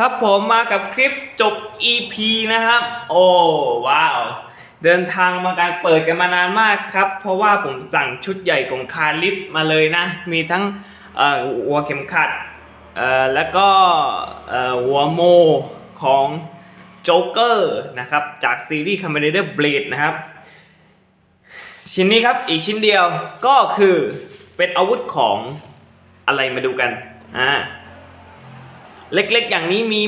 ครับผมมากับคลิปจบ EP นะครับ โอ้ว้าว เดินทางมาการเปิดกันมานานมากครับ เพราะว่าผมสั่งชุดใหญ่ของคาริสมาเลยนะ มีทั้งหัวเข็มขัดแล้วก็หัวโมของโจ๊กเกอร์นะครับ จากซีรีส์ Commander Blade นะครับ ชิ้นนี้ครับอีกชิ้นเดียวก็คือเป็นอาวุธของอะไรมาดูกันอ่า เล็กๆ อย่างนี้มี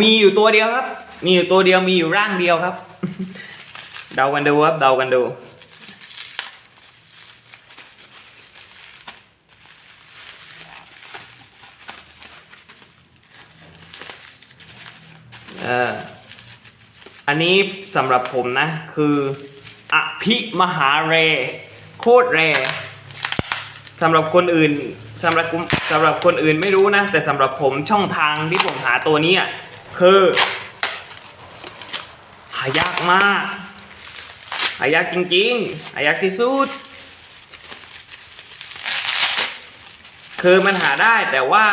มีอยู่ตัวเดียวครับ มีอยู่ตัวเดียวมีอยู่ร่างเดียวครับ เดากันดูครับเดากันดูอออันนี้สำหรับผมนะ คืออภิมหาเร โคตรแรสำหรับคนอื่น สำหรับสำหรับคนอื่นไม่รู้นะ แต่สำหรับผมช่องทางที่ผมหาตัวนี้คือ หายากมาก หายากจริงๆ หายากที่สุด คือมันหาได้แต่ว่า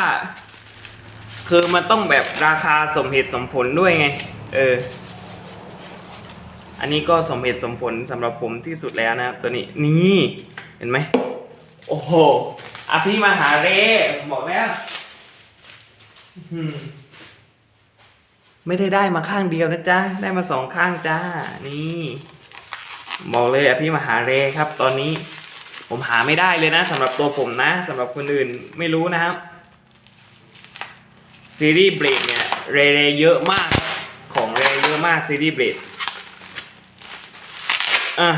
คือมันต้องแบบราคาสมเหตุสมผลด้วยไง เออ อันนี้ก็สมเหตุสมผลสำหรับผมที่สุดแล้วนะ ตัวนี้นี่ เห็นไหมโอ้โห อภิมหาเรผมบอกแล้วไม่ได้ได้มาข้างเดียวนะจ๊ะ ได้มาสองข้างจ้า นี่ บอกเลยอภิมหาเรครับ ตอนนี้ ผมหาไม่ได้เลยนะสำหรับตัวผมนะสำหรับคนอื่นไม่รู้นะครับ ซีรีส์เบรดเนี่ยเรเรเยอะมาก ของเรเยอะมากซีรีส์เบรดอะ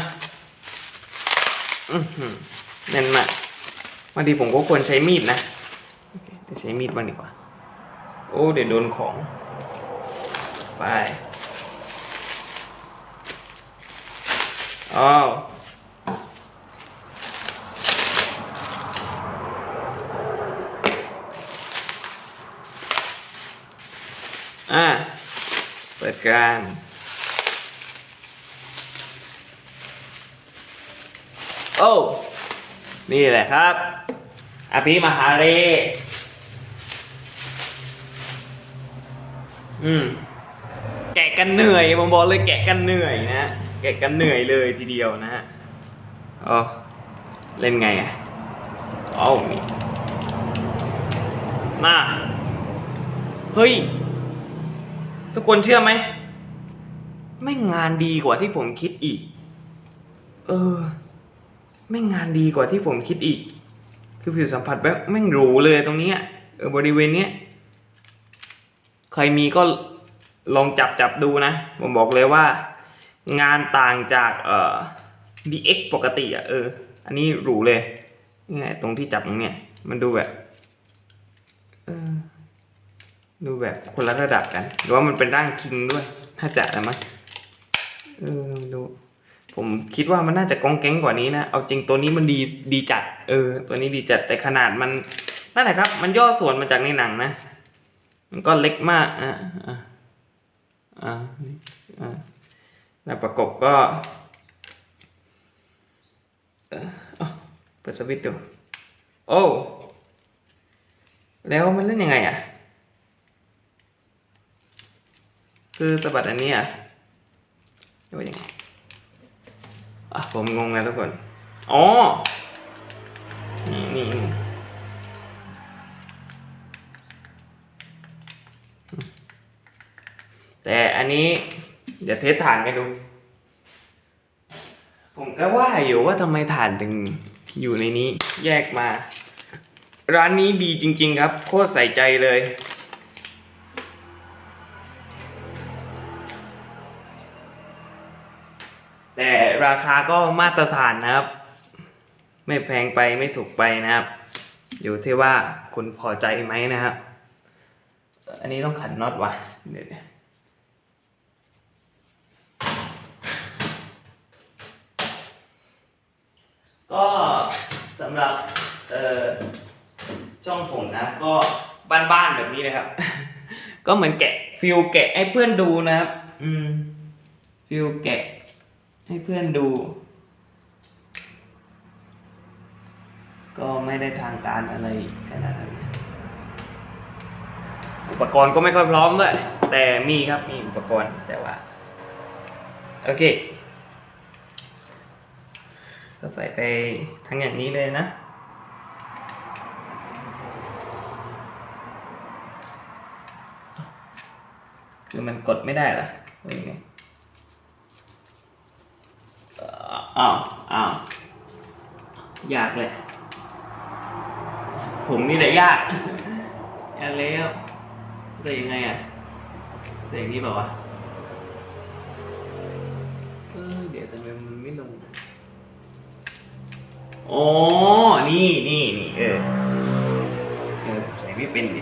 อือหือแน่นมาก บางทีผมก็ควรใช้มีดนะเดี๋ยวใช้มีดบ้างดีกว่า โอ้เดี๋ยวโดนของ ไปอ้าวอะเปิดการโอ้ นี่แหละครับอภิมหาเรอืม แกะกันเหนื่อยผมบอกเลยแกะกันเหนื่อยนะแกะกันเหนื่อยเลยทีเดียวนะฮะอ๋อเล่นไงอะเอานี่มาเฮ้ย ทุกคนเชื่อไหม ไม่งานดีกว่าที่ผมคิดอีก เออ ไม่งงานดีกว่าที่ผมคิดอีก คือผิวสัมผัสแบบแม่งหรูเลยตรงนี้เออบริเวณเนี้ยใครมีก็ลองจับจับดูนะ ผมบอกเลยว่า งานต่างจากเอ่อ DX ปกติอะเออ อันนี้หรูเลยนี่ไงตรงที่จับตรงเนี้ยมันดูแบบเออดูแบบคนละระดับกัน หรือว่ามันเป็นร่างคิงด้วย ถ้าจะนะมั้งเออ ผมคิดว่ามันน่าจะกองแก๊งกว่านี้นะ เอาจริงตัวนี้มันดีดีจัด เออ ตัวนี้ดีจัดแต่ขนาดมันนั่นแหละครับ มันย่อส่วนมาจากในหนังนะ มันก็เล็กมากอะอะอะอะแล้วประกบก็เออเปิดสวิตช์ดู โอ้ แล้วมันเล่นยังไงอะ คือสะบัดอันนี้อะหรือว่ายังไง ผมงงแล้วทุกคน อ๋อนี่นี่นี่แต่อันนี้ เดี๋ยวเทสฐานกันดู ผมก็ว่าอยู่ว่าทำไมฐานถึงอยู่ในนี้แยกมา ร้านนี้ดีจริง ๆ ครับ โคตรใส่ใจเลย ราคาก็มาตรฐานนะครับ ไม่แพงไปไม่ถูกไปนะครับ อยู่ที่ว่าคุณพอใจไหมนะครับ อันนี้ต้องขันน็อตว่ะเดี๋ยวก็สำหรับเอ่อช่องผมนะ ก็บ้านๆแบบนี้นะครับ ก็เหมือนแกะฟิลแกะให้เพื่อนดูนะครับ อืมฟิลแกะ ให้เพื่อนดู ก็ไม่ได้ทางการอะไรขนาดนั้นอุปกรณ์ก็ไม่ค่อยพร้อมด้วย แต่มีครับมีอุปกรณ์แต่ว่า โอเคก็ใส่ไปทั้งอย่างนี้เลยนะคือมันกดไม่ได้เหรอหรือยังไงเอ้าวอ้าวยากเลย ผมนี่แหละยากยากแล้วจะยังไงอะจะอย่างนี้เปล่าวะเออเดี๋ยวทำไมมันไม่ลงโอ๋อนี่นี่นี่เออเออใส่ไม่เป็นดิ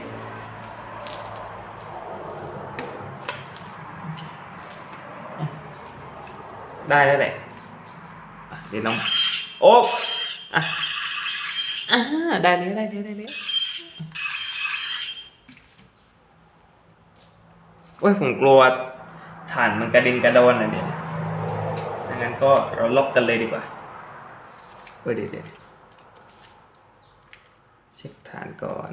ได้แล้วแหละ เดี๋ยวน้องโอ้อะอ่าได้แล้วได้แล้วได้แล้วโอ้ยผมกลัวฐานมันกระเด็นกระโดนอะเนี่ยดังนั้นก็เราลบกันเลยดีกว่าเฮ้ยเดี๋ยวเดี๋ยวเช็คฐานก่อน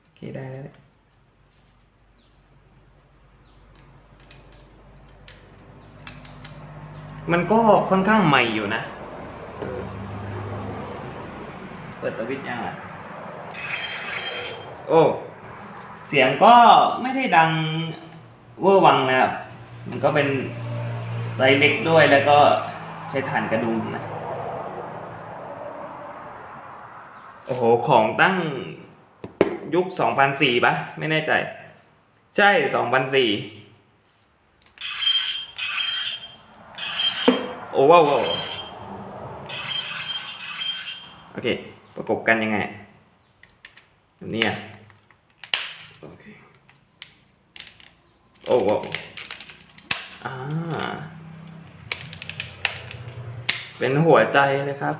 โอเคได้แล้วแหละ มันก็ค่อนข้างใหม่อยู่นะ เปิดสวิตช์ยังอะ โอ้ เสียงก็ไม่ได้ดังเวอร์วังนะครับ มันก็เป็นไซส์เล็กด้วยแล้วก็ใช้ฐานกระดุมนะ โอ้โห ของตั้งยุค 2004ปะไม่แน่ใจ ใช่ 2004 โอ้ว้าววโอเค ประกบกันยังไงแบบนี้อะโอเคโอ้ว้าวอ่าเป็นหัวใจเลยครับ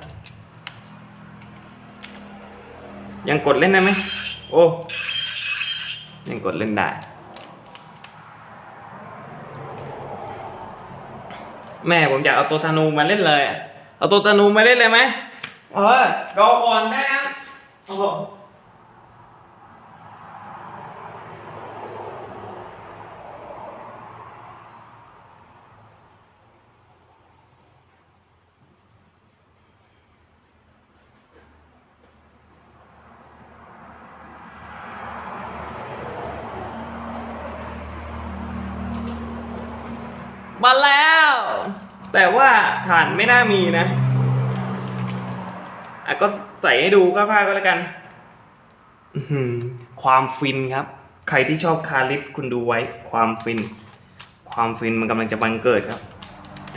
ยังกดเล่นได้ไหมโอ้ยังกดเล่นได้ แม่ผมอยากเอาตัวธนูมาเล่นเลยเอาตัวธนูมาเล่นเลยไหมเออรอก่อนได้นะโอ้โหมาแล้ว แต่ว่าฐานไม่น่ามีนะอะก็ใส่ให้ดูคร่าวๆก็แล้วกันความฟินครับ ใครที่ชอบคาลิสคุณดูไว้ความฟิน ความฟินมันกำลังจะบังเกิดครับ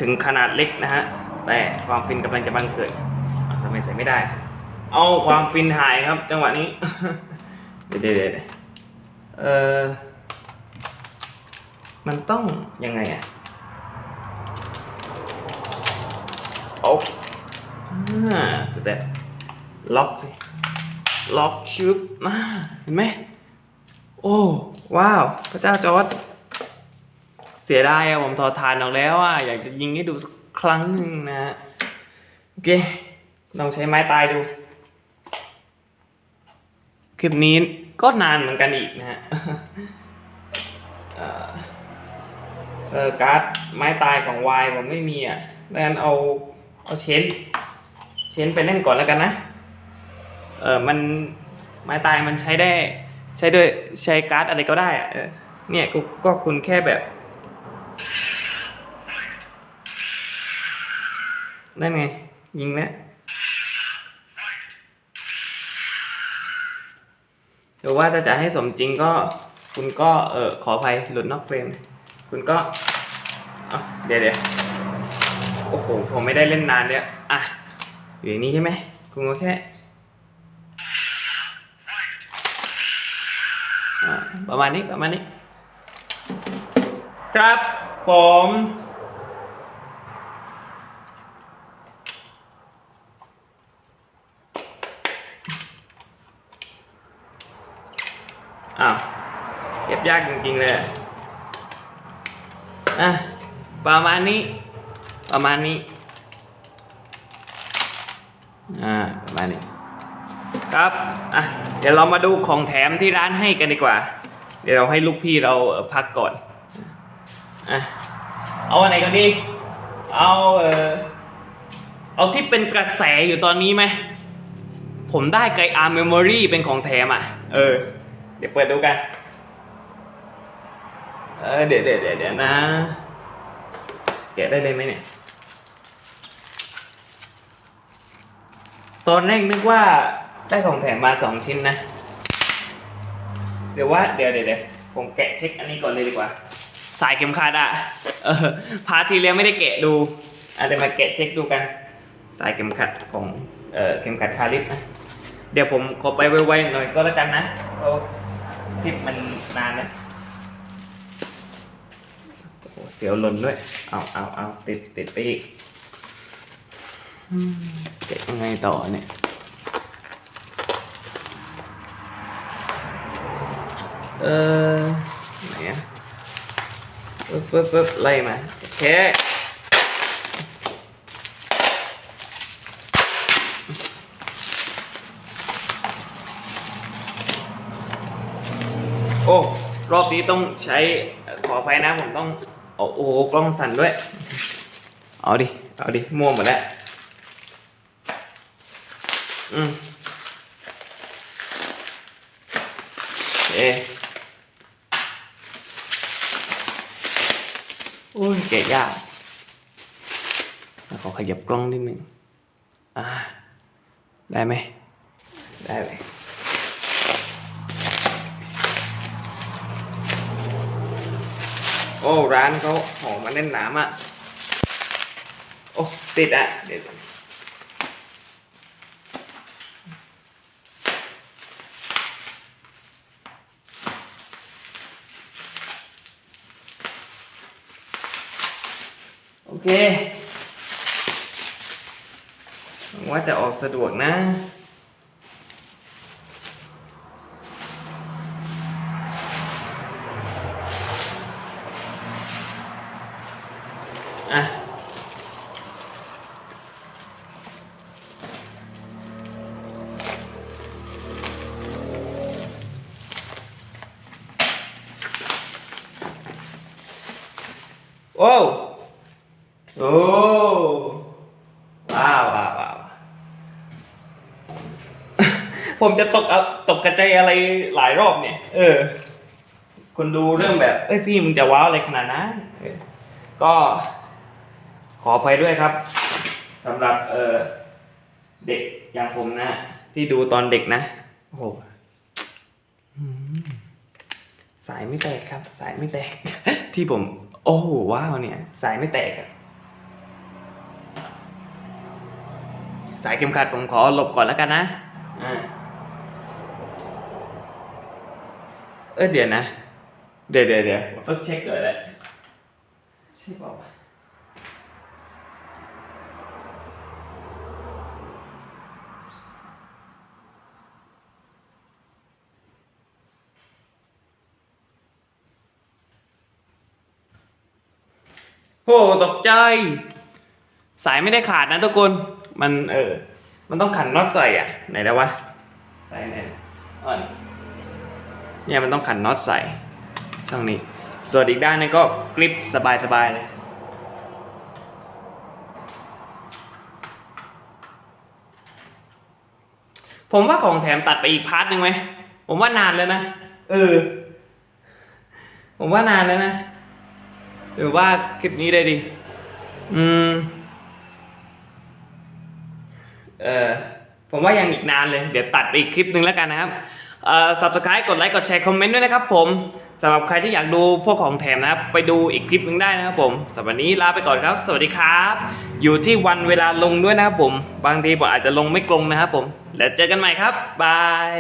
ถึงขนาดเล็กนะฮะแต่ความฟินกำลังจะบังเกิดทำไมใส่ไม่ได้ เอาความฟินหายครับ จังหวะนี้ เดี๋ยวเดี๋ยวเดี๋ยวเออมันต้องยังไงอะ โอเคอ่าสุดแล้วล็อกสิล็อกชึบมาเห็นไหมโอ้ว้าว พระเจ้าจอร์ดเสียดายอะผมถอทานออกแล้วอะอยากจะยิงให้ดูสักครั้งหนึ่งนะฮะโอเคลองใช้ไม้ตายดู คลิปนี้ก็นานเหมือนกันอีกนะฮะเอ่อเออการ์ดไม้ตายของวายผมไม่มีอะดังนั้นเอา เอาเชนเชนไปเล่นก่อนแล้วกันนะ เออมันไม้ตายมันใช้ได้ ใช้ด้วยใช้การ์ดอะไรก็ได้อะเนี่ยก็ก็คุณแค่แบบ นั่นไง ยิงแล้วหรือว่าถ้าจะให้สมจริงก็คุณก็เออขออภัยหลุดนอกเฟรม คุณก็อะเดี๋ยวเดี๋ยว โอ้โห ผมไม่ได้เล่นนานเนี่ยอะ อยู่อย่างนี้ใช่ไหมคุณก็แค่ประมาณนี้ประมาณนี้ ครับผมอ้าวเก็บยากจริงๆเลยอะประมาณนี้ ประมาณนี้ อ่า ประมาณนี้ ครับ อะ เดี๋ยวเรามาดูของแถมที่ร้านให้กันดีกว่า เดี๋ยวเราให้ลูกพี่เราพักก่อน อะ เอาอันไหนกันดี เอาเออเอาที่เป็นกระแสอยู่ตอนนี้ไหม ผมได้ไกอาร์เมมโมรีเป็นของแถมอะ เออ เดี๋ยวเปิดดูกัน เออเดี๋ยวเดี๋ยวเดี๋ยวเดี๋ยวนะ กะได้เลยไหมเนี่ย ตอนแรกนึกว่าได้ของแถมมาสองชิ้นนะ เดี๋ยวว่าเดี๋ยวเดี๋ยวผมแกะเช็คอันนี้ก่อนเลยดีกว่า สายเข็มขัดอะเออพาทที่แล้วไม่ได้แกะดูอาจจะเดี๋ยวมาแกะเช็คดูกัน สายเข็มขัดของเอ่อเข็มขัดคาลิปนะเดี๋ยวผมขอไปไวๆหน่อยก็แล้วกันนะเพราะคลิปมันนานนะ เสียวหล่นด้วย เอาเอาเอาติดติดไปอีกเก็บยังไงต่อเนี่ย เออไหนอะปึ๊บปึ๊บปึ๊บไล่มา โอเคโอ้ รอบนี้ต้องใช้ขออภัยนะผมต้อง โอ้โอ้โหกล้องสั่นด้วย เอาดิ เอาดิม่วงหมดแล้ว อืมเอ๊โอ้ยเกะยากแล้วขอขยับกล้องนิดนึง อ่า ได้ไหม ได้เลย โอ้ร้านเขาหอมมาแน่นหนามอะ โอ้ ติดอะ เดี๋ยวโอเคหวังว่าจะออกสะดวกนะอะ โอ้โอ้ว้าวว้าวว้าวผมจะตกตกกระใจอะไรหลายรอบเนี่ย เออ คนดูเรื่องแบบ เอ้ยพี่มึงจะว้าวอะไรขนาดนั้นก็ขออภัยด้วยครับสำหรับเออเด็กอย่างผมนะ ที่ดูตอนเด็กนะ โอ้โหสายไม่แตกครับ สายไม่แตกที่ผม โอ้โหว้าวเนี่ย สายไม่แตกอะสายเข็มขัดผมขอหลบก่อนแล้วกันนะอ่าเออเดี๋ยวนะ เดี๋ยวเดี๋ยวเดี๋ยวผมต้องเช็คก่อนแหละใช่เปล่าวะ โอ้ตกใจ สายไม่ได้ขาดนะทุกคน มันเออ มันต้องขันน็อตใส่อะ ไหนแล้ววะ ใส่ไหนอ่อนเนี่ยมันต้องขันน็อตใส่ ช่องนี้ ส่วนอีกด้านนึงก็กริปสบายๆเลยผมว่าของแถมตัดไปอีกพาร์ทหนึ่งไหม ผมว่านานแล้วนะ เออ ผมว่านานแล้วนะ หรือว่าคลิปนี้ได้ดี อืม เออผมว่ายังอีกนานเลย เดี๋ยวตัดไปอีกคลิปหนึ่งแล้วกันนะครับ เอ่อ subscribe กดไลค์ กดแชร์ คอมเมนต์ด้วยนะครับผมสำหรับใครที่อยากดูพวกของแถมนะครับ ไปดูอีกคลิปหนึ่งได้นะครับผมสำหรับวันนี้ลาไปก่อนครับ สวัสดีครับ อยู่ที่วันเวลาลงด้วยนะครับผม บางทีผมอาจจะลงไม่ตรงนะครับผม แล้วเจอกันใหม่ครับ บาย